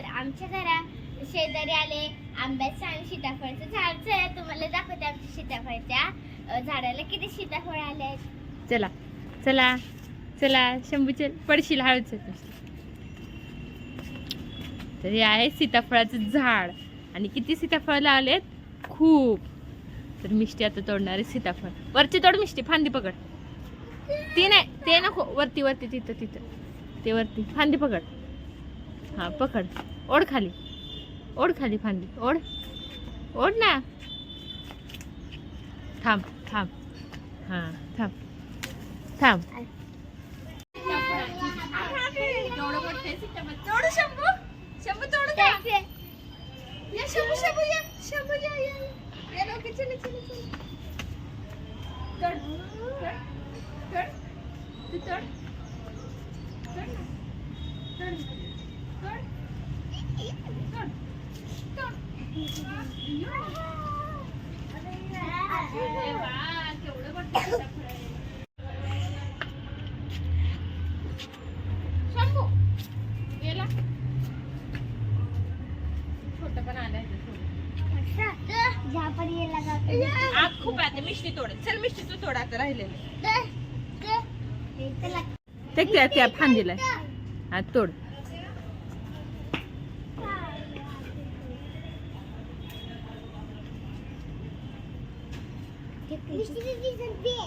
तर आमच्या घरा शेजारी आले. आंब्याचं आणि सीताफळचं झाडचं आहे तुम्हाला दाखवते आमच्या सीताफळच्या झाडाला किती सीताफळ आले आहेत. चला चला चला शंभू चल पडशील हळूच. तर हे आहे सीताफळाचं झाड. आणि किती सीताफळ लावलेत खूप. तर मिष्टी आता तोडणार आहे सीताफळ. वरची तोड मिष्टी फांदी पकड. ती नाही ते नको वरती वरती तिथं तिथं. ते वरती फांदी पकड. हा पकड. ओढ खाली. ओढ खाली फांदी. ओढ. ओढ ना. थांब थांब. हा थांब. थांब. तोड आत खूप आहे मिष्टी तोड. चल मिष्टी तू तोड आता राहिलेले. ते त्या फांदीला. तोड.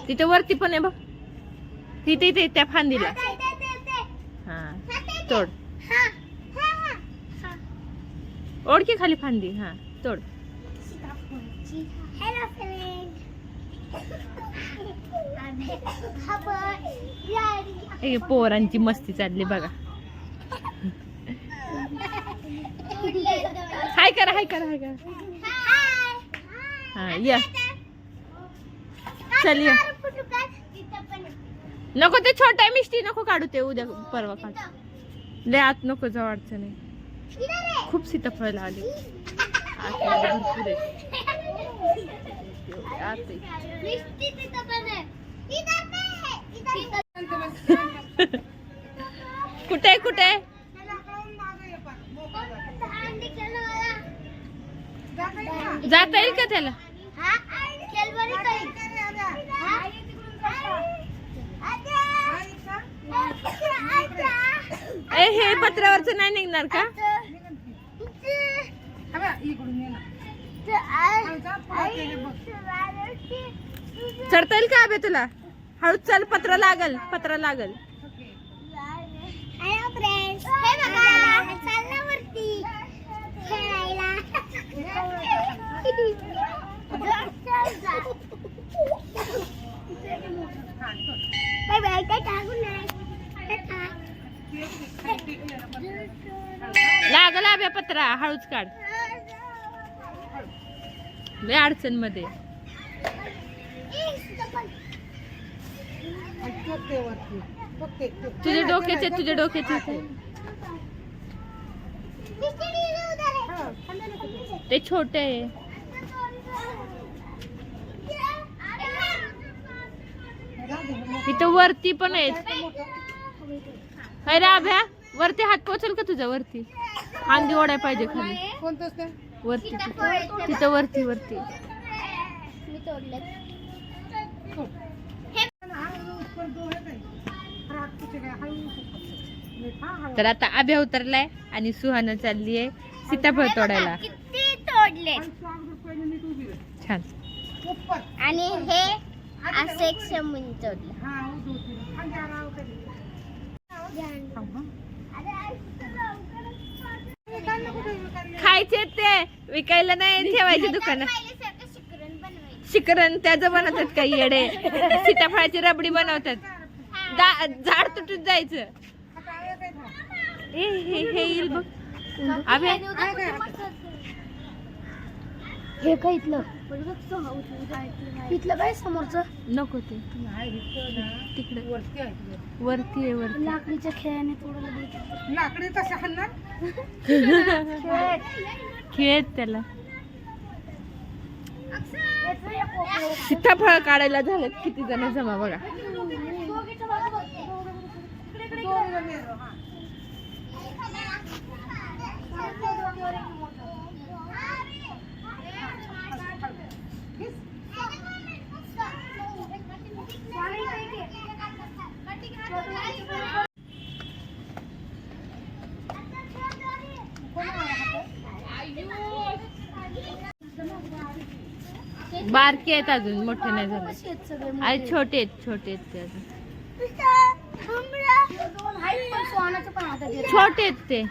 तिथे वरती पण आहे बघ. तिथे इथे त्या फांदीला. हा तोड. ओळखी खाली फांदी? हा तोड. पोरांची मस्ती चालली बघा. हाय करा हाय करा हाय करा. हा या. चल. या नको ते छोटा मिष्टी नको काढू ते उद्या परवा काढ. लय आत नको जाऊ अडचण आहे. खूप सीताफळ लावली भरपूर आहे. आहे. कुठे आहे, कुठे जाता येईल का त्याला? ए हे पत्रावरच नाही निघणार का? चढता येईल का अबे तुला? हळूच चाल पत्र लागल पत्र लागल. लागल अबे पत्रा हळूच काढ. लय अडचणमध्ये तुझ्या डोक्याचे तुझ्या डोक्याचे ते छोटे आहे. इथं वरती पण आहेत. अरे अभ्या वरती हात पोचल का तुझ्या वरती? फांदी ओढाय पाहिजे खाली. वरती. तिथं तिथं वरती वरती. मी तोडले तर आता अभ्या उतरलाय आणि सुहाना चालली आहे सीताफळ तोडायला. किती तोडले छान. आणि हे असं एक शंभून तोडलं. खायचे ते. विकायला नाही ठेवायचे दुकानात शिकरण त्याचं बनवतात काही येडे. सीताफळाची रबडी बनवतात. झाड तुटून जायचं. हे येईल बघ. अभ्या. हे काय इथलं? इथलं काय समोरचं? नको ते. तिकडे. वरती आहे वरती लाकडीच्या खेळाने तोडलं लाकडी तसे हाणणार? खेळत त्याला. सीताफळ काढायला झालं किती जण जमा बघा. बारके आहेत अजून मोठे नाही झाले. अरे छोटे आहेत छोटे आहेत ते अजून. छोटे आहेत ते.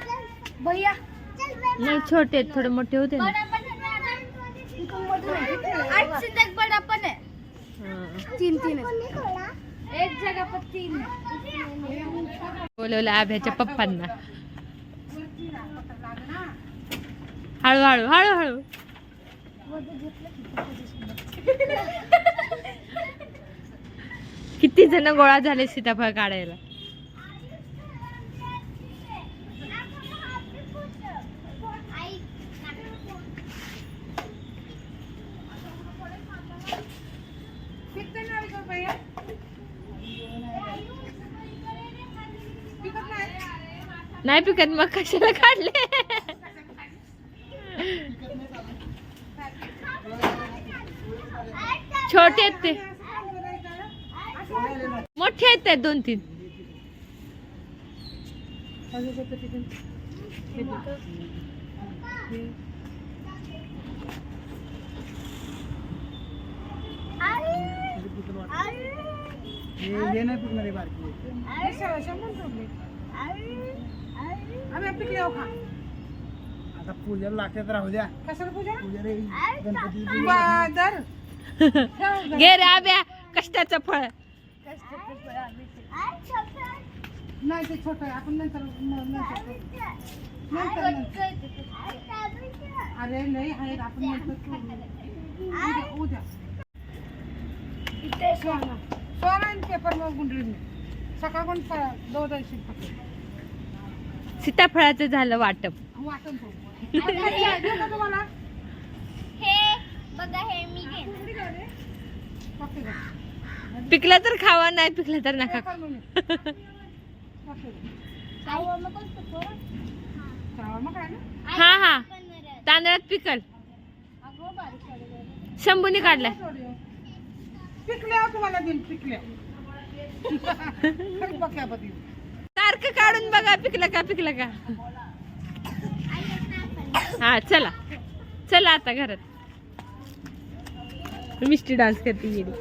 नाही छोटे आहेत थोडे मोठे होते ना. तीन तीन एक जगा पण तीन बोलवलं आभ्याच्या पप्पांना. हळूहळू हळूहळू. किती जण गोळा झाले सीताफळ काढायला. नाही पिकत मग कशाला काढले छोटे आहेत ते मोठे आहेत ते दोन तीन। हे नाही पिकणार आहे बारकी आता पूजेला लागतात राहू द्या. पूजा? रे गणपती घे रे आब्या कष्टाचं फळ. नाही ते छोटं आहे. आपण नंतर नंतर नंतर अरे नाही आहेत. आपण नंतर. उद्या सोना. सोना पेपर मग गुंडळी दिवशी सीताफळाचं झालं वाटप. तुम्हाला? हे बघा हे मी? पिकलं तर खावा नाही पिकलं तर नका हे. मग मग काय ना? हा हा. तांदळात पिकल. शंभूने काढलाय. पिकल्या तुम्हाला देईन पिकल्या. सारखं काढून बघा पिकलं का पिकलं का? हा चला. चला आता घरात. मिस्टी डान्स करते गेली